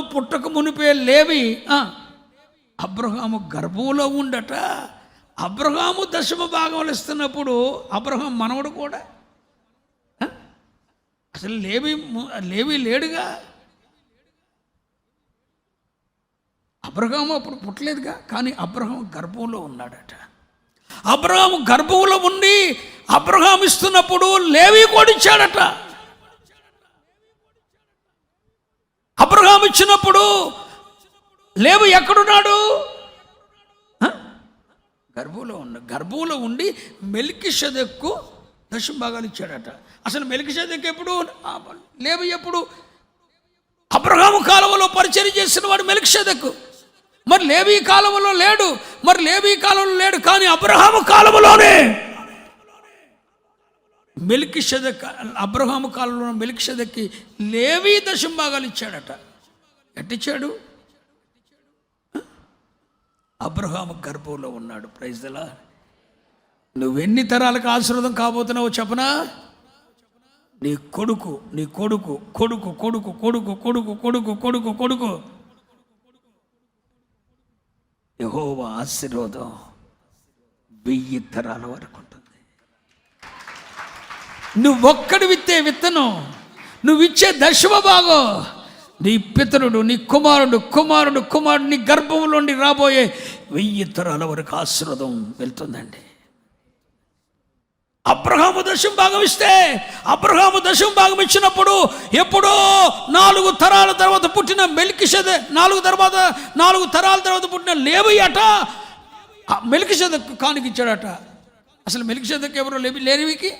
పుట్టక మునిపే లేవి. అబ్రహాము గర్భంలో ఉండట. అబ్రహాము దశమ భాగములు ఇస్తున్నప్పుడు అబ్రహాం మనవడు కూడా. అసలు లేవి లేవి లేడుగా? అబ్రహాము అప్పుడు పుట్టలేదుగా కానీ అబ్రహాం గర్భంలో ఉన్నాడట. అబ్రహాము గర్భంలో ఉండి అబ్రహాం ఇస్తున్నప్పుడు లేవి కూడా ఇచ్చాడట. అబ్రహాం ఇచ్చినప్పుడు లేవు ఎక్కడున్నాడు? గర్భంలో ఉన్న గర్భంలో ఉండి మెలికి షదక్కు దశమ ఇచ్చాడట. అసలు మెలికి షదక్ ఎప్పుడు లేవు ఎప్పుడు? అబ్రహాము కాలంలో పరిచయం చేసిన వాడు మెలిక్షదకు మరి లేవి కాలంలో లేడు మరి లేవి కాలంలో లేడు కానీ అబ్రహాము కాలంలోనే మెలికి షదక్ అబ్రహాము కాలంలో మెలికి షదక్కి లేవి దశంభాగాలు ఇచ్చాడట. ఎట్టిచ్చాడు? అబ్రహాము గర్భంలో ఉన్నాడు. ప్రైజ్లా నువ్వెన్ని తరాలకు ఆశీర్వాదం కాబోతున్నావో చెప్పనా? నీ కొడుకు నీ కొడుకు కొడుకు కొడుకు కొడుకు కొడుకు కొడుకు కొడుకు కొడుకు. యహోవ ఆశీర్వాదం వెయ్యి తరాల వరకు ఉంటుంది. నువ్వొక్కడు విత్తే విత్తనం నువ్వు ఇచ్చే దశమ భాగం నీ పితరుడు నీ కుమారుడు కుమారుడు కుమారుడు నీ గర్భంలోండి రాబోయే వెయ్యి తరాల వరకు ఆశీర్వాదం వెళ్తుందండి. అబ్రహాము దశం భాగం ఇస్తే అబ్రహాము దశం భాగం ఇచ్చినప్పుడు ఎప్పుడో నాలుగు తరాల తర్వాత పుట్టిన మెలికిషదే నాలుగు తర్వాత నాలుగు తరాల తర్వాత పుట్టిన లేవయ్యట మెలికిషద కానికిచ్చాడట. అసలు మెలికిషదకు ఎవరో లేవి లేనివికి?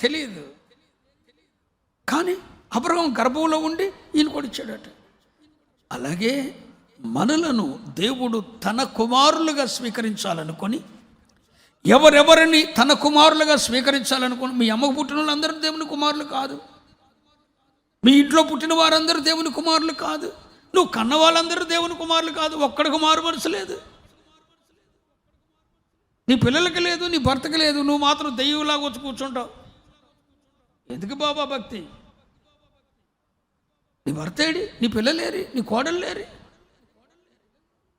తెలియదు. కానీ అబ్రహం గర్భంలో ఉండి ఈయన కూడా ఇచ్చాడట. అలాగే మనలను దేవుడు తన కుమారులుగా స్వీకరించాలనుకొని ఎవరెవరిని తన కుమారులుగా స్వీకరించాలనుకుని మీ అమ్మకు పుట్టిన వాళ్ళందరూ దేవుని కుమారులు కాదు. మీ ఇంట్లో పుట్టిన వారందరూ దేవుని కుమారులు కాదు. నువ్వు కన్న వాళ్ళందరూ దేవుని కుమారులు కాదు. ఒక్కడికి మారు మనసు లేదు. నీ పిల్లలకి లేదు నీ భర్తకి లేదు. నువ్వు మాత్రం దెయ్యంలాగా వచ్చి కూర్చుంటావు. ఎందుకు బాబా భక్తి? నీ భర్త ఏడి? నీ పిల్లలు లేరి? నీ కోడలు లేరి?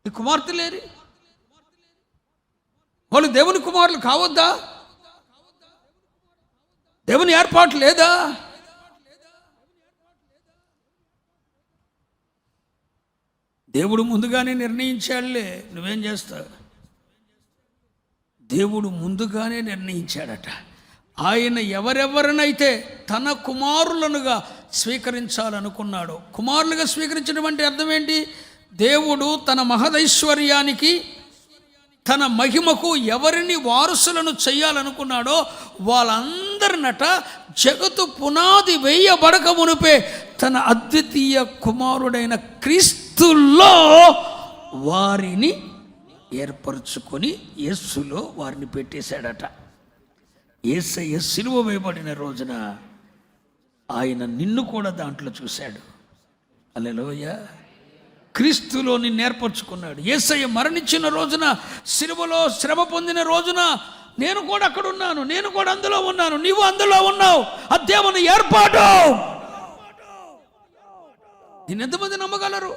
నీ కుమార్తె లేరి? వాళ్ళు దేవుని కుమారులు కావద్దా? దేవుని ఏర్పాటు లేదా? దేవుడు ముందుగానే నిర్ణయించాడులే. నువ్వేం చేస్తావు? దేవుడు ముందుగానే నిర్ణయించాడట. ఆయన ఎవరెవరినైతే తన కుమారులనుగా స్వీకరించాలనుకున్నాడో కుమారులుగా స్వీకరించడం అంటే అర్థం ఏంటి? దేవుడు తన మహదైశ్వర్యానికి తన మహిమకు ఎవరిని వారసులను చేయాలనుకున్నాడో వాళ్ళందరినట జగత్తు పునాది వేయబడక మునిపే తన అద్వితీయ కుమారుడైన క్రీస్తుల్లో వారిని ఏర్పరచుకొని యస్సులో వారిని పెట్టేశాడట. ఏసయ్య సిలువ వేయబడిన రోజున ఆయన నిన్ను కూడా దాంట్లో చూశాడు. అలెలోయ క్రీస్తులో నిన్ను ఏర్పరచుకున్నాడు. ఏసయ్య మరణించిన రోజున సిలువలో శ్రమ పొందిన రోజున నేను కూడా అక్కడ ఉన్నాను నేను కూడా అందులో ఉన్నాను నీవు అందులో ఉన్నావు అది దేవుని ఏర్పాటు. దీన్ని ఎంతమంది నమ్మగలరు?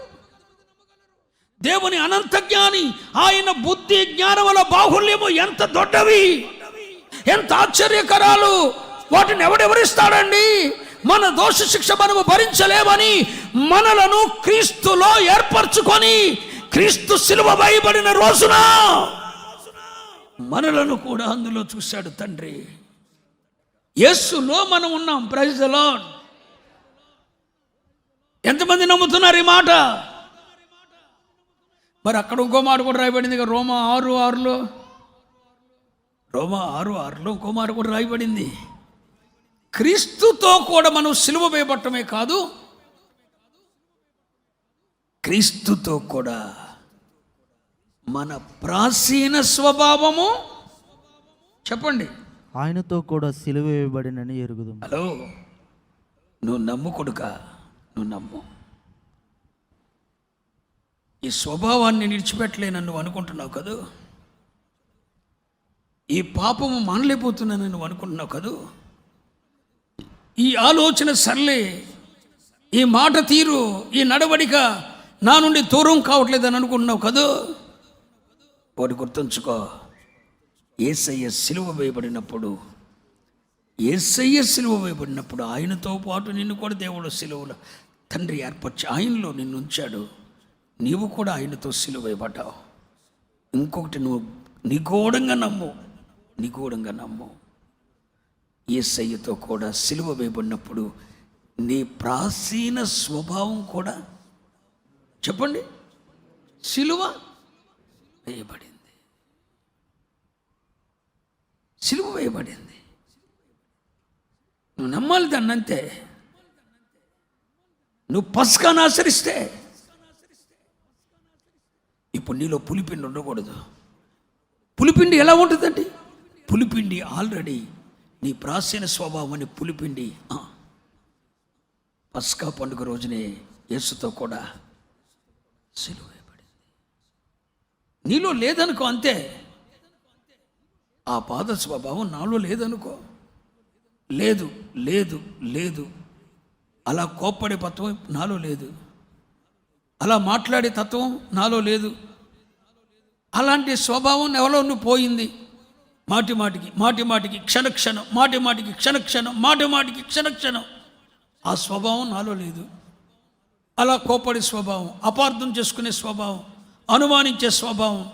దేవుని అనంత జ్ఞాని ఆయన బుద్ధి జ్ఞానముల బాహుల్యము ఎంత దొడ్డవి? ఎంత ఆశ్చర్యకరాలు! వాటిని ఎవడెవరిస్తాడండి? మన దోష శిక్ష మనము భరించలేమని మనలను క్రీస్తులో ఏర్పరచుకొని క్రీస్తు సిలువ భయపడిన రోజున మనలను కూడా అందులో చూశాడు తండ్రి. యస్సులో మనం ఉన్నాం. ప్రైజ్ లార్డ్ ఎంతమంది నమ్ముతున్నారు ఈ మాట? మరి అక్కడ ఇంకో మాట కూడా రాయబడింది రోమ రోమా ఆరు ఆరులో రోమా ఆరు ఆరులో ఇంకో మాట కూడా రాయబడింది. క్రీస్తుతో కూడా మనం సిలువ వేయబట్టమే కాదు క్రీస్తుతో కూడా మన ప్రాచీన స్వభావము చెప్పండి. ఆయనతో కూడా సిలువ వేయబడినని ఎరుగుదు హలో నువ్వు నమ్ము కొడుక నువ్వు నమ్ము. ఈ స్వభావాన్ని విడిచిపెట్టలేనని నువ్వు అనుకుంటున్నావు కదూ? ఈ పాపము మానలేకపోతున్నాను నువ్వు అనుకుంటున్నావు కదూ? ఈ ఆలోచన సర్లే ఈ మాట తీరు ఈ నడవడిక నా నుండి దూరం కావట్లేదని అనుకుంటున్నావు కదూ? ఒకటి గుర్తుంచుకో. ఏసయ్య సిలువ వేయబడినప్పుడు ఏసయ్య సిలువ వేయబడినప్పుడు ఆయనతో పాటు నిన్ను కూడా దేవుడు సిలువలో తండ్రి ఏర్పరిచి ఆయనలో నిన్ను ఉంచాడు. నీవు కూడా ఆయనతో సిలువ వేయబడ్డావు. ఇంకొకటి నువ్వు నిగూఢంగా నమ్ము. నిగూఢంగా నమ్ము. ఏసయ్యతో కూడా సిలువ వేయబడినప్పుడు నీ ప్రాచీన స్వభావం కూడా చెప్పండి. సిలువ వేయబడింది. సిలువ వేయబడింది. నువ్వు నమ్మాలి దాన్ని అంతే నువ్వు పసుకాను ఆచరిస్తే. ఇప్పుడు నీలో పులిపిండి ఉండకూడదు. పులిపిండి ఎలా ఉంటుందండి? పులిపిండి ఆల్రెడీ. నీ ప్రాచీన స్వభావాన్ని పులిపిండి. పస్కా పండుగ రోజునే యేసుతో కూడా సిలువ నీలో లేదనుకో అంతే. ఆ పాద స్వభావం నాలో లేదనుకో. లేదు లేదు లేదు. అలా కోప్పడే తత్వం నాలో లేదు. అలా మాట్లాడే తత్వం నాలో లేదు. అలాంటి స్వభావం ఎవరో నువ్వు పోయింది? మాటి మాటికి మాటి మాటికి క్షణక్షణం మాటి మాటికి క్షణక్షణం మాటి మాటికి క్షణక్షణం ఆ స్వభావం నాలో లేదు. అలా కోపడి స్వభావం అపార్థం చేసుకునే స్వభావం అనుమానించే స్వభావం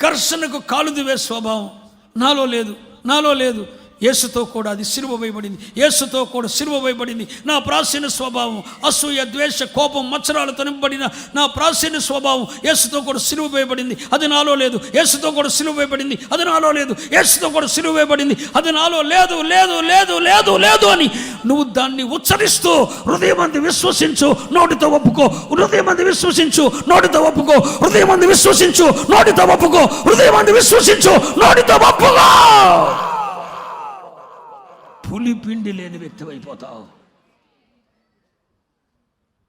ఘర్షణకు కాలుదివే స్వభావం నాలో లేదు నాలో లేదు. యేసుతో కూడా అది సిలువ వేయబడింది. యేసుతో కూడా సిలువ వేయబడింది. నా ప్రాచీన స్వభావం అసూయ ద్వేష కోపం మచ్చరాలతో నింపబడిన నా ప్రాచీన స్వభావం యేసుతో కూడా సిలువ వేయబడింది. అది నాలో లేదు. యేసుతో కూడా సిలువ వేయబడింది. అది నాలో లేదు. యేసుతో కూడా సిలువ వేయబడింది. అది నాలో లేదు లేదు లేదు లేదు లేదు అని నువ్వు దాన్ని ఉచ్చరిస్తూ హృదయమంది విశ్వసించు నోటితో ఒప్పుకో. హృదయమంది విశ్వసించు నోటితో ఒప్పుకో. హృదయమంది విశ్వసించు నోటితో ఒప్పుకో. హృదయమంది విశ్వసించు నోటితో ఒప్పుకో. పులిపిండి లేని వ్యక్తి అయిపోతావు.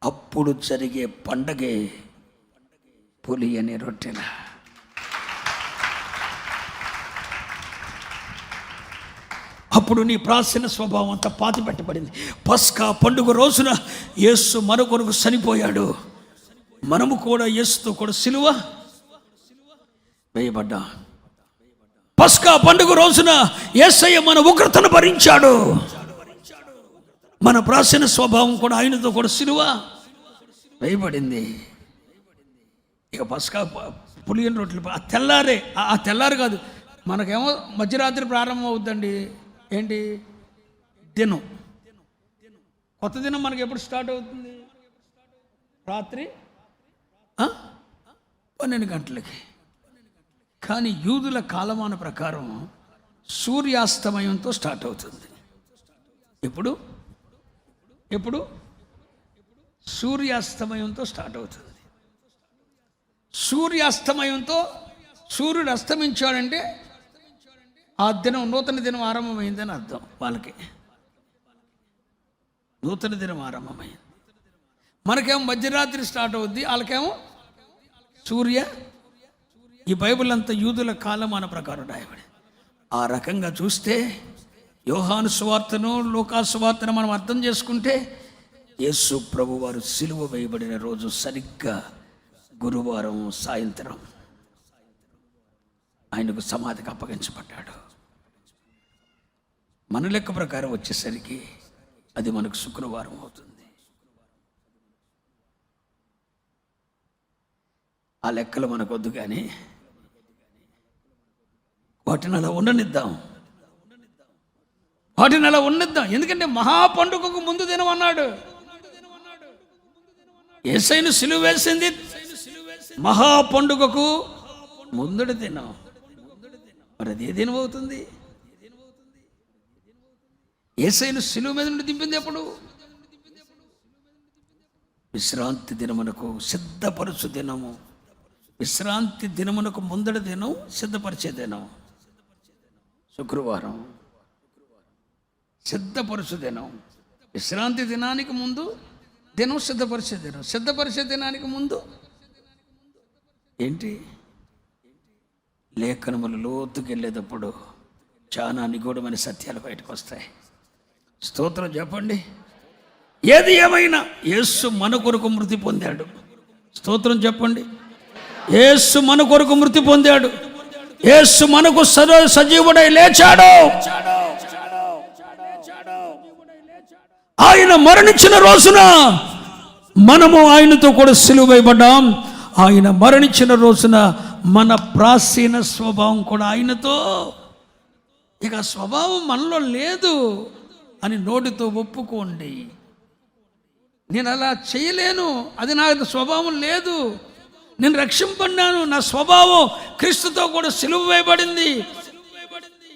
అప్పుడు జరిగే పండగే పులి అనే రొట్టెన అప్పుడు నీ ప్రాచీన స్వభావం అంతా పాతి పెట్టబడింది. పస్కా పండుగ రోజున యేసు మన కొరకు చనిపోయాడు. మనము కూడా యేసుతో కూడా సిలువ వేయబడ్డా. పస్కా పండుగ రోజున యేసయ్య మన ఉగ్రతను భరించాడు. మన ప్రాచీన స్వభావం కూడా ఆయనతో కూడా సిలువ వేయబడింది. ఇక పస్కా ప- పులియని రొట్టెలు ఆ తెల్లారే ఆ- తెల్లారు కాదు. మనకేమో మధ్యరాత్రి ప్రారంభం అవుద్దండి. ఏంటి? దినం. కొత్త దినం మనకి ఎప్పుడు స్టార్ట్ అవుతుంది? రాత్రి? పన్నెండు గంటలకి. కానీ యూదుల కాలమాన ప్రకారం సూర్యాస్తమయంతో స్టార్ట్ అవుతుంది. ఎప్పుడు? ఎప్పుడు? సూర్యాస్తమయంతో స్టార్ట్ అవుతుంది. సూర్యాస్తమయంతో సూర్యుడు అస్తమించాడంటే ఆ దినం నూతన దినం ఆరంభమైందని అర్థం వాళ్ళకి. నూతన దినం ఆరంభమైంది. మనకేమో మధ్యరాత్రి స్టార్ట్ అవుద్ది వాళ్ళకేమో సూర్య ఈ బైబిల్ అంతా యూదుల కాలమాన ప్రకారం రాయబడి ఆ రకంగా చూస్తే యోహాను సువార్తను లోకా సువార్తను మనం అర్థం చేసుకుంటే యేసు ప్రభు వారు సిలువ వేయబడిన రోజు సరిగ్గా గురువారం సాయంత్రం ఆయనకు సమాధికి అప్పగించబడ్డాడు. మన లెక్క ప్రకారం వచ్చేసరికి అది మనకు శుక్రవారం అవుతుంది. ఆ లెక్కలు మనకొద్దు కానీ వాటిని అలా ఉండనిద్దాం. వాటిని అలా ఉండనిద్దాం. ఎందుకంటే మహా పండుగకు ముందు దినం అన్నాడు. ఏసైను సిలువ వేసింది మహా పండుగకు ముందడి దినం. మరి అది ఏ దినం అవుతుంది? ఏసైను సిలువ మీద నుండి దింపింది ఎప్పుడు? విశ్రాంతి దినమునకు సిద్ధపరచు దినము. విశ్రాంతి దినమునకు ముందడి దినం సిద్ధపరిచే దినం. శుక్రవారం. సిద్ధపరుచు దినం. విశ్రాంతి దినానికి ముందు దినం సిద్ధపరిచే దినం. సిద్ధపరిచే దినానికి ముందు ఏంటి? లేఖనములు లోతుకెళ్ళేటప్పుడు చాలా నిగూఢమైన సత్యాలు బయటకు వస్తాయి. స్తోత్రం చెప్పండి. ఏది ఏమైనా యేసు మన కొరకు మృతి పొందాడు. స్తోత్రం చెప్పండి. యేసు మన కొరకు మృతి పొందాడు. యేసు మనకు సజ సజీవుడై లేచాడు. ఆయన మరణించిన రోజున మనము ఆయనతో కూడా సిలువైబడ్డాం ఆయన మరణించిన రోజున మన ప్రాచీన స్వభావం కూడా ఆయనతో. ఇక స్వభావం మనలో లేదు అని నోటితో ఒప్పుకోండి. నేను అలా చేయలేను. అది నా స్వభావం లేదు. నేను రక్షింపడినాను నా స్వభావం క్రీస్తుతో కూడా సిలువ వేయబడింది.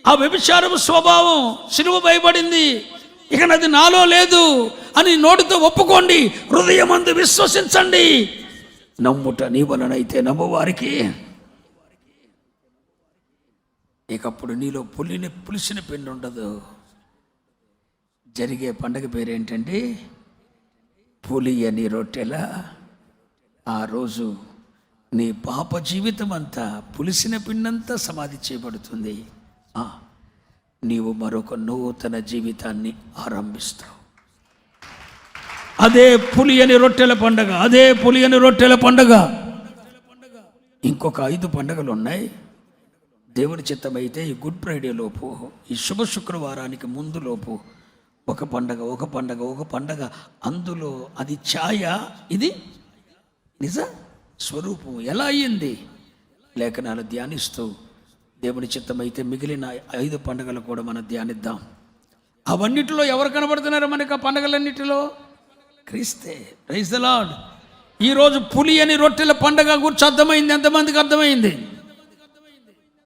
ఆ వ్యభిచారపు స్వభావం సిలువ వేయబడింది. ఇక నాది నాలో లేదు అని నోటితో ఒప్పుకోండి. హృదయమందు విశ్వసించండి. నమ్ముట నీ వలనైతే నమ్మువారికి. ఇకప్పుడు నీలో పులిని పులిసిన పిండి ఉండదు. జరిగే పండగ పేరేంటండి? పులి అని రొట్టెల? ఆ రోజు నీ పాప జీవితం అంతా పులిసిన పిండంతా సమాధి చేయబడుతుంది. నీవు మరొక నూతన జీవితాన్ని ఆరంభిస్తావు. అదే పులి అని రొట్టెల పండగ అదే పులి అని రొట్టెల పండగ. ఇంకొక ఐదు పండగలు ఉన్నాయి దేవుని చిత్తమైతే ఈ గుడ్ ఫ్రైడే లోపు ఈ శుభ శుక్రవారానికి ముందు లోపు ఒక పండగ ఒక పండగ ఒక పండగ. అందులో అది ఛాయ ఇది నిజ? స్వరూపం ఎలా అయ్యింది? లేఖనాలు ధ్యానిస్తూ దేవుని చిత్తమైతే మిగిలిన ఐదు పండుగలు కూడా మనం ధ్యానిద్దాం. అవన్నిటిలో ఎవరు కనబడుతున్నారు మనకి ఆ పండగలన్నిటిలో? క్రీస్తే. రైస్ ద లాడ్ ఈరోజు పులి అని రొట్టెల పండగ గురించి అర్థమైంది? ఎంతమందికి అర్థమైంది?